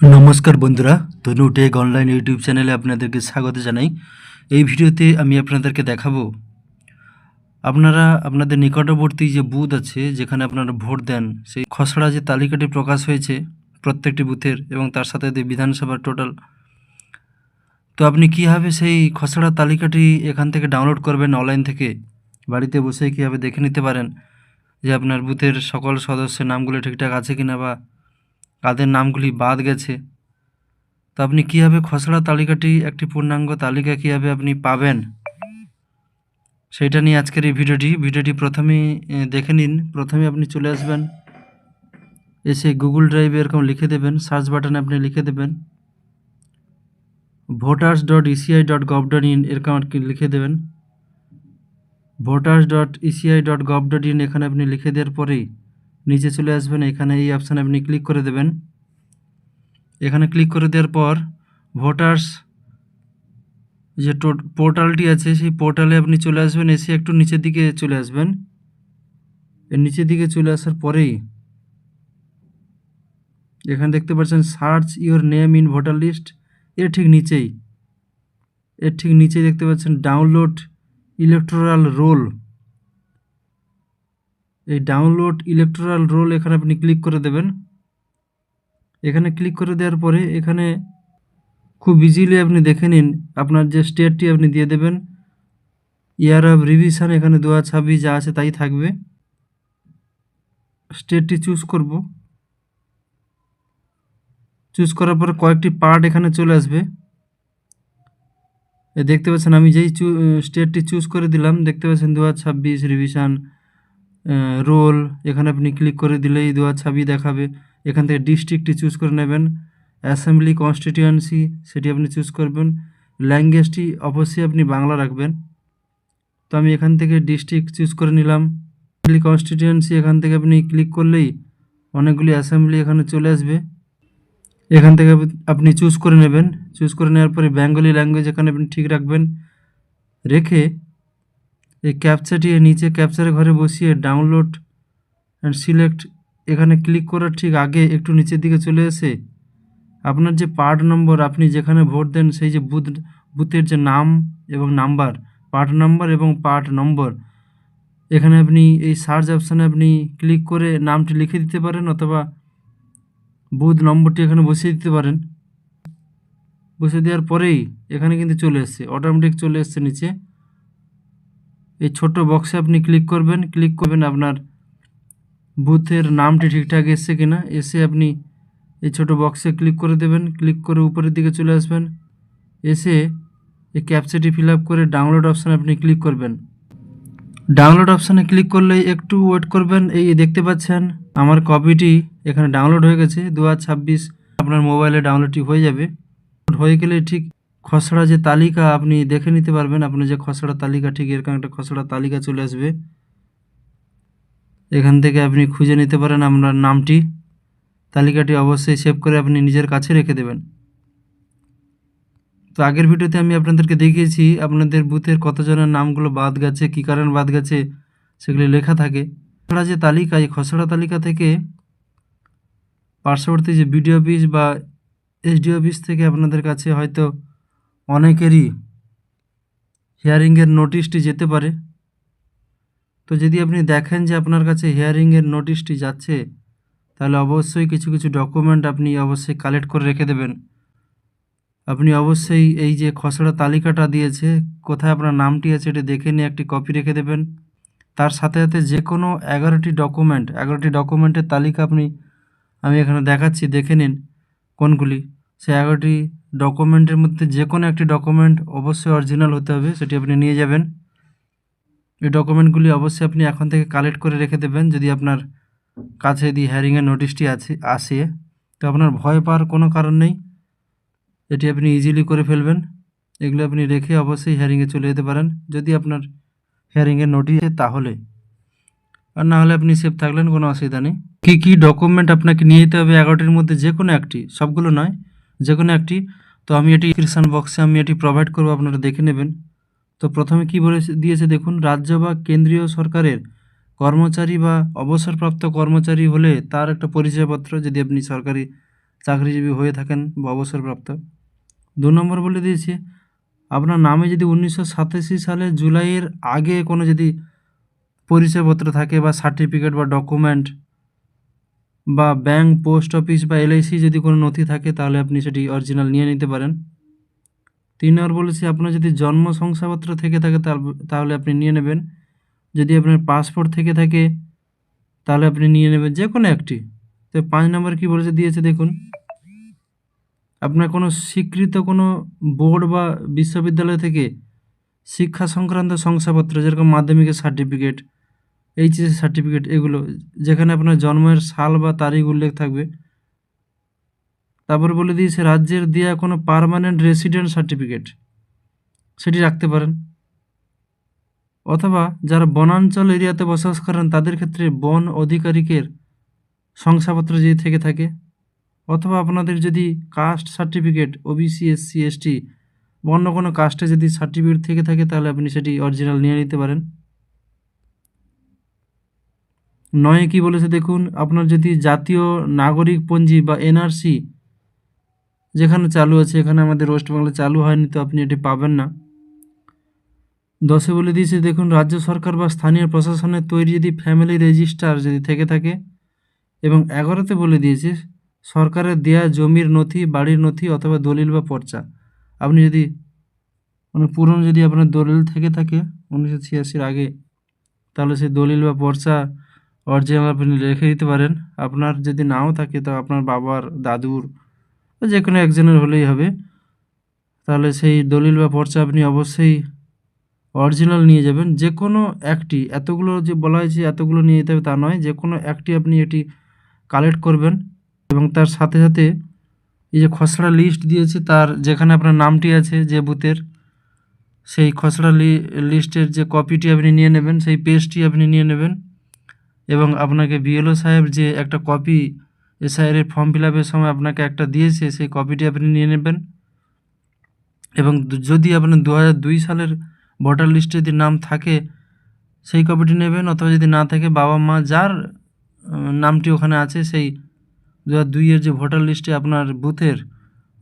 নমস্কার বন্ধুরা, তনু take online YouTube চ্যানেলে আপনাদেরকে স্বাগত জানাই। এই ভিডিওতে আমি আপনাদেরকে দেখাবো, আপনারা, আপনাদের নিকটবর্তী যে বুথ আছে, যেখানে আপনারা ভোট দেন, সেই খসড়া যে তালিকাটি প্রকাশ হয়েছে প্রত্যেকটি বুথের এবং তার সাথে বিধানসভার টোটাল। তো আপনি কীভাবে সেই খসড়া তালিকাটি এখান থেকে ডাউনলোড করবেন অনলাইন থেকে? বাড়িতে বসে কীভাবে দেখে নিতে পারেন? যে আপনার বুথের সকল সদস্যের নামগুলো ঠিকঠাক আছে কিনা বা কাদের নামগুলি বাদ গেছে। তো আপনি কীভাবে খসড়া তালিকাটি, একটি পূর্ণাঙ্গ তালিকা কীভাবে আপনি পাবেন? সেইটা নিয়ে আজকের এই ভিডিওটি। ভিডিওটি প্রথমেই দেখে নিন। প্রথমে আপনি চলে আসবেন। এসে গুগল ড্রাইভে এরকম লিখে দেবেন। সার্চ বাটনে আপনি লিখে দেবেন। Voters dot ECI dot gov dot in এরকম আর কি লিখে দেবেন। Voters dot ECI dot gov dot in এখানে আপনি লিখে দেওয়ার পরেই নিচে চলে আসবেন, এখানে এই অপশানে আপনি ক্লিক করে দেবেন। এখানে ক্লিক করে দেওয়ার পর ভোটার্স যে পোর্টালটি আছে, সেই পোর্টালে আপনি চলে আসবেন, এসে একটু নিচের দিকে চলে আসবেন। এর নিচের দিকে চলে আসার পরেই এখানে দেখতে পাচ্ছেন search your name in voter list এর ঠিক নিচেই। এর ঠিক নিচেই দেখতে পাচ্ছেন ডাউনলোড ইলেকট্রাল রোল এই ডাউনলোড ইলেকট্রাল রোল এখানে আপনি ক্লিক করে দেবেন। এখানে ক্লিক করে দেওয়ার পরে এখানে খুব ইজিলি আপনি দেখে নিন আপনার যে স্টেটটি আপনি দিয়ে দেবেন। ইয়ার অফ রিভিশন এখানে দু হাজার ছাব্বিশ যা আছে তাই থাকবে। স্টেটটি চুজ করব। চুজ করার পরে কয়েকটি পার্ট এখানে চলে আসবে। দেখতে পাচ্ছেন আমি যেই চু স্টেটটি চুজ করে দিলাম, দেখতে পাচ্ছেন দু হাজার ছাব্বিশ রিভিশন রোল এখানে আপনি ক্লিক করে দিলেই দু ছাব্বিশ দেখাবে। এখান থেকে ডিস্ট্রিক্টটি চুজ করে নেবেন। অ্যাসেম্বলি কনস্টিটিউয়েন্সি সেটি আপনি চুজ করবেন। ল্যাঙ্গুয়েজটি অবশ্যই আপনি বাংলা রাখবেন। তো আমি এখান থেকে ডিস্ট্রিক্ট চুজ করে নিলাম। অ্যাসেম্বলি কনস্টিটিউয়েন্সি এখান থেকে আপনি ক্লিক করলেই অনেকগুলি অ্যাসেম্বলি এখানে চলে আসবে। এখান থেকে আপ- আপনি চুজ করে নেবেন। চুজ করে নেওয়ার পরে বেঙ্গলি ল্যাঙ্গুয়েজ এখানে আপনি ঠিক রাখবেন। রেখে এই ক্যাপচাটি নিচে ক্যাপচারের ঘরে বসিয়ে ডাউনলোড অ্যান্ড সিলেক্ট এখানে ক্লিক করার ঠিক আগে একটু নিচের দিকে চলে এসে আপনার যে পার্ট নম্বর আপনি যেখানে ভোট দেন সেই যে বুথ, বুথের যে নাম এবং নাম্বার পার্ট নাম্বার এবং পার্ট নম্বর এখানে আপনি এই সার্চ অপশানে আপনি ক্লিক করে নামটি লিখে দিতে পারেন অথবা বুথ নম্বরটি এখানে বসিয়ে দিতে পারেন। বসে দেওয়ার পরেই এখানে কিন্তু চলে এসছে অটোমেটিক চলে এসছে নিচে। এই ছোট্ট বক্সে আপনি ক্লিক করবেন ক্লিক করবেন আপনার বুথের নামটি ঠিকঠাক এসছে কিনা। এসে আপনি এই ছোট বক্সে ক্লিক করে দেবেন ক্লিক করে উপরের দিকে চলে আসবেন। এসে এই ক্যাপচাটি ফিল করে ডাউনলোড অপশানে আপনি ক্লিক করবেন। ডাউনলোড অপশানে ক্লিক করলে একটু ওয়েট করবেন। এই দেখতে পাচ্ছেন, আমার কপিটি এখানে ডাউনলোড হয়ে গেছে। দু আপনার মোবাইলে ডাউনলোডটি হয়ে যাবে। হয়ে গেলে ঠিক খসড়া যে তালিকা আপনি দেখে নিতে পারবেন, আপনি যে খসড়া তালিকা, ঠিক এরকম একটা খসড়া তালিকা চলে আসবে। এখান থেকে আপনি খুঁজে নিতে পারেন আপনার নামটি। তালিকাটি অবশ্যই সেভ করে আপনি নিজের কাছে রেখে দেবেন। তো আগের ভিডিওতে আমি আপনাদেরকে দেখিয়েছি, আপনাদের বুথের কতজনের নামগুলো বাদ গেছে, কী কারণ বাদ গেছে, সেগুলি লেখা থাকে। খসড়া যে তালিকা, এই খসড়া তালিকা থেকে পার্শ্ববর্তী যে বিডিও অফিস বা এসডি অফিস থেকে আপনাদের কাছে হয়তো অনেকেরই হিয়ারিংয়ের নোটিশটি যেতে পারে। তো যদি আপনি দেখেন যে আপনার কাছে হিয়ারিংয়ের নোটিশটি যাচ্ছে, তাহলে অবশ্যই কিছু কিছু ডকুমেন্ট আপনি অবশ্যই কালেক্ট করে রেখে দেবেন। আপনি অবশ্যই এই যে খসড়া তালিকাটা দিয়েছে, কোথায় আপনার নামটি আছে এটি দেখে নিয়ে একটি কপি রেখে দেবেন। তার সাথে সাথে যে কোনো এগারোটি ডকুমেন্ট এগারোটি ডকুমেন্টের তালিকা আপনি, আমি এখানে দেখাচ্ছি, দেখে নিন কোনগুলি। সে এগারোটি ডকুমেন্টের মধ্যে যে কোনো একটি ডকুমেন্ট অবশ্যই অরিজিনাল হতে হবে, সেটি আপনি নিয়ে যাবেন। এই ডকুমেন্টগুলি অবশ্যই আপনি এখন থেকে কালেক্ট করে রেখে দেবেন, যদি আপনার কাছে যদি হ্যারিংয়ের নোটিশটি আছে, আসে, তো আপনার ভয় পাওয়ার কোনো কারণ নেই। এটি আপনি ইজিলি করে ফেলবেন। এগুলো আপনি রেখে অবশ্যই হ্যারিংয়ে চলে যেতে পারেন, যদি আপনার হ্যারিংয়ের নোটিশ তাহলে। আর না হলে আপনি সেফ থাকলেন, কোনো অসুবিধা নেই। কী কী ডকুমেন্ট আপনাকে নিয়ে যেতে হবে, এগারোটির মধ্যে যে কোনো একটি, সবগুলো নয়, যে কোনো একটি তো আমি এটি ডিসক্রিপশান বক্সে আমি এটি প্রোভাইড করব, আপনারা দেখে নেবেন। তো প্রথমে কি বলে দিয়েছে দেখুন, রাজ্য বা কেন্দ্রীয় সরকারের কর্মচারী বা অবসরপ্রাপ্ত কর্মচারী হলে তার একটা পরিচয়পত্র যদি আপনি সরকারি চাকরিজীবী হয়ে থাকেন বা অবসরপ্রাপ্ত। দু নম্বর বলে দিয়েছি, আপনার নামে যদি উনিশশো সাতাশি সালে জুলাইয়ের আগে কোনো যদি পরিচয়পত্র থাকে বা সার্টিফিকেট বা ডকুমেন্ট বা ব্যাংক পোস্ট অফিস বা এলআইসি যদি কোনো নথি থাকে, তাহলে আপনি সেটি অরিজিনাল নিয়ে নিতে পারেন। তিন নম্বর বলেছি, আপনার যদি জন্ম শংসাপত্র থেকে থাকে তাহলে- আপনি নিয়ে নেবেন। যদি আপনার পাসপোর্ট থেকে থাকে, তাহলে আপনি নিয়ে নেবেন যে কোনো একটি। তো পাঁচ নম্বর কী বলেছে, দিয়েছে, দেখুন। আপনার কোনো স্বীকৃত কোনো বোর্ড বা বিশ্ববিদ্যালয় থেকে শিক্ষা সংক্রান্ত শংসাপত্র, যেরকম মাধ্যমিকের সার্টিফিকেট এইচএস সার্টিফিকেট এগুলো, যেখানে আপনার জন্মের সাল বা তারিখ উল্লেখ থাকবে। তারপর বলে দিয়েছে, রাজ্যের দেওয়া কোনো পার্মানেন্ট রেসিডেন্ট সার্টিফিকেট সেটি রাখতে পারেন। অথবা যারা বনাঞ্চল এরিয়াতে বসবাস করেন, তাদের ক্ষেত্রে বন অধিকারিকের শংসাপত্র যদি থেকে থাকে। অথবা আপনাদের যদি caste certificate OBC SC ST অন্য কোনো কাস্টে যদি সার্টিফিকেট থেকে থাকে, তাহলে আপনি সেটি অরিজিনাল নিয়ে নিতে পারেন। নয়ে কি বলেছে দেখুন, আপনার যদি জাতীয় নাগরিক পঞ্জি বা এনআরসি যেখানে চালু আছে, এখানে আমাদের ওয়েস্ট বেঙ্গলে চালু হয়নি, তো আপনি এটি পাবেন না। দশে বলে দিয়েছে, দেখুন, রাজ্য সরকার বা স্থানীয় প্রশাসনের তৈরি যদি ফ্যামিলি রেজিস্টার যদি থেকে থাকে, এবং এগারোতে বলে দিয়েছে, সরকারের দেয়া জমির নথি, বাড়ির নথি অথবা দলিল বা পর্চা। আপনি যদি মানে পুরনো যদি আপনার দলিল থেকে থাকে, উনিশশো ছিয়াশির আগে, তাহলে সেই দলিল বা পর্চা অরিজিনাল আপনি রেখে দিতে পারেন আপনার যদি নাও থাকে তো আপনার বাবার দাদুর যে কোনো একজনের হলেই হবে তাহলে সেই দলিল বা পর্চা আপনি অবশ্যই অরিজিনাল নিয়ে যাবেন যে কোনো একটি এতগুলো যে বলা হয়েছে এতগুলো নিয়ে যেতে হবে তা নয় যে কোনো একটি আপনি এটি কালেক্ট করবেন এবং তার সাথে সাথে এই যে খসড়া লিস্ট দিয়েছে তার যেখানে আপনার নামটি আছে যে বুথের সেই খসড়া লিস্টের যে কপিটি আপনি নিয়ে নেবেন সেই পেজটি আপনি নিয়ে নেবেন এবং আপনাকে বিএলও সাহেব যে একটা কপি এসআইয়ের ফর্ম ফিল আপের সময় আপনাকে একটা দিয়েছে, সেই কপিটি আপনি নিয়ে নেবেন। এবং যদি আপনার দু হাজার দুই সালের ভোটার লিস্টে যদি নাম থাকে, সেই কপিটি নেবেন। অথবা যদি না থাকে, বাবা মা যার নামটি ওখানে আছে, সেই দু হাজার দুইয়ের যে ভোটার লিস্টে আপনার বুথের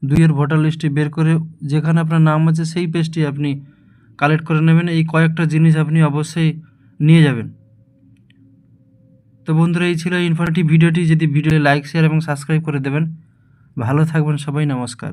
দুইয়ের ভোটার লিস্টটি বের করে যেখানে আপনার নাম আছে, সেই পেজটি আপনি কালেক্ট করে নেবেন। এই কয়েকটা জিনিস আপনি অবশ্যই নিয়ে যাবেন। তো বন্ধুরা, এই ছিল ইনফরমেটিভ ভিডিওটি। যদি ভিডিও লাইক শেয়ার এবং সাবস্ক্রাইব করে দেবেন। ভালো থাকবেন সবাই, নমস্কার।